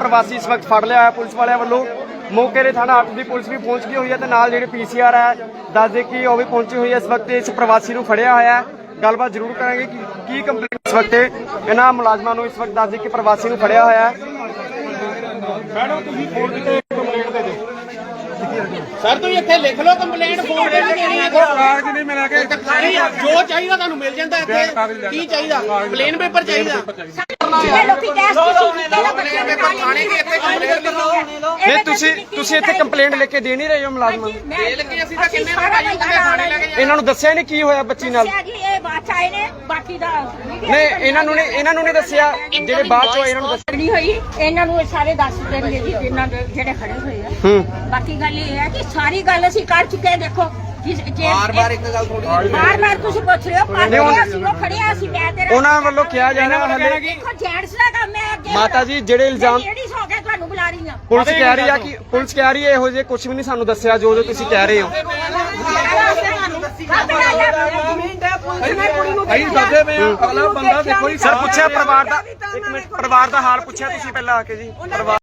ਪ੍ਰਵਾਸੀ ਇਸ ਵਕਤ ਫੜ ਲਿਆ ਹੋਇਆ ਪੁਲਿਸ ਵਾਲਿਆਂ ਵੱਲੋਂ। ਮੌਕੇ ਦੇ ਥਾਣਾ 8 ਦੀ ਪੁਲਿਸ ਵੀ ਪਹੁੰਚ ਗਈ ਹੋਈ ਹੈ ਤੇ ਨਾਲ ਜਿਹੜੇ ਪੀਸੀਆਰ ਹੈ, ਦੱਸਦੇ ਕਿ ਉਹ ਵੀ ਪਹੁੰਚੀ ਹੋਈ ਹੈ ਇਸ ਵਕਤ ਇਸ ਪ੍ਰਵਾਸੀ ਨੂੰ ਫੜਿਆ ਹੋਇਆ ਹੈ। ਗੱਲਬਾਤ ਜ਼ਰੂਰ ਕਰਾਂਗੇ ਕਿ ਕੀ ਕੰਪਲੇਂਟ ਇਸ ਵਕਤ ਇਹਨਾਂ ਮੁਲਾਜ਼ਮਾਂ ਨੂੰ ਇਸ ਵਕਤ ਦੱਸਦੇ ਕਿ ਪ੍ਰਵਾਸੀ ਨੂੰ ਫੜਿਆ ਹੋਇਆ ਹੈ। ਸਰ ਤੁਸੀਂ ਇੱਥੇ ਲਿਖ ਲਓ ਕੰਪਲੇਂਟ ਫੋਨ ਤੇ ਨਾ ਦੇਣੀ ਹੈ ਕਾਗਜ਼ ਨਹੀਂ ਮਿਲਾ ਕੇ ਨਹੀਂ ਜੋ ਚਾਹੀਦਾ ਤੁਹਾਨੂੰ ਮਿਲ ਜਾਂਦਾ ਇੱਥੇ। ਕੀ ਚਾਹੀਦਾ? ਪਲੇਨ ਪੇਪਰ ਚਾਹੀਦਾ। ਨਹੀਂ ਤੁਸੀਂ ਤੁਸੀਂ ਇੱਥੇ ਕੰਪਲੇਂਟ ਲੈ ਕੇ ਦੇ ਨਹੀਂ ਰਹੇ ਹੋ ਮੁਲਾਜ਼ਮਾਂ ਨੂੰ। ਇਹਨਾਂ ਨੂੰ ਦੱਸਿਆ ਨਹੀਂ ਕੀ ਹੋਇਆ ਬੱਚੀ ਨਾਲ। ਜੀ ਇਹ ਬਾਤ ਆਏ ਨੇ ਬਾਕੀ ਦਾ ਨਹੀਂ ਇਹਨਾਂ ਨੂੰ ਨਹੀਂ ਇਹਨਾਂ ਨੂੰ ਨਹੀਂ ਦੱਸਿਆ। ਜਿਹੜੇ ਬਾਅਦ ਚੋਂ ਇਹਨਾਂ ਨੂੰ ਦੱਸਿਆ। ਨਹੀਂ ਹੋਈ। ਇਹਨਾਂ ਨੂੰ ਸਾਰੇ ਦੱਸ ਦੇਣਗੇ ਜੀ ਜਿਨ੍ਹਾਂ ਦੇ ਜਿਹੜੇ ਖੜੇ ਹੋਏ ਹੂੰ। ਬਾਕੀ ਗੱਲ ਇਹ ਹੈ ਕਿ ਸਾਰੀ ਗੱਲ ਅਸੀਂ ਕਰ ਚੁੱਕੇ ਹਾਂ ਦੇਖੋ ਬਾਰ ਬਾਰ ਇੱਕ ਗੱਲ ਥੋੜੀ ਬਾਰ ਬਾਰ ਤੁਸੀਂ ਪੁੱਛ ਰਹੇ ਹੋ ਪਰ ਨਹੀਂ, ਹੁਣ- ਅਸੀਂ ਉਹ ਖੜੇ ਆ ਅਸੀਂ ਕਹਿ ਤੇ ਰਹੇ ਉਹਨਾਂ ਵੱਲੋਂ ਕਿਹਾ ਜਾ ਰਿਹਾ ਹਲੇ। ਦੇਖੋ ਜੈਂਟਸ ਦਾ ਕੰਮ ਹੈ ਅੱਗੇ। ਮਾਤਾ ਜੀ ਜਿਹੜੇ ਇਲਜ਼ਾਮ ਲੇਡੀਜ਼ ਹੋ ਕੇ ਤੁਹਾਨੂੰ ਬੁਲਾ ਰਹੀ ਆ ਪੁਲਿਸ ਕਹਿ ਰਹੀ ਆ ਕਿ ਪੁਲਿਸ ਕਹਿ ਰਹੀ ਹੈ ਇਹੋ ਜਿਹੇ ਕੁਝ ਵੀ ਨਹੀਂ ਸਾਨੂੰ ਦੱਸਿਆ ਜੋ ਜੋ ਤੁਸੀਂ ਕਹਿ ਰਹੇ ਹੋ। ਦੱਸਦੇ ਪਏ ਆ ਅਗਲਾ ਬੰਦਾ ਦੇਖੋ ਜੀ ਸਰ ਪੁੱਛਿਆ ਪਰਿਵਾਰ ਦਾ ਇੱਕ ਮਿੰਟ ਪਰਿਵਾਰ ਦਾ ਹਾਲ ਪੁੱਛਿਆ ਤੁਸੀਂ ਪਹਿਲਾਂ ਆ ਕੇ ਜੀ। ਪਰਿਵਾਰ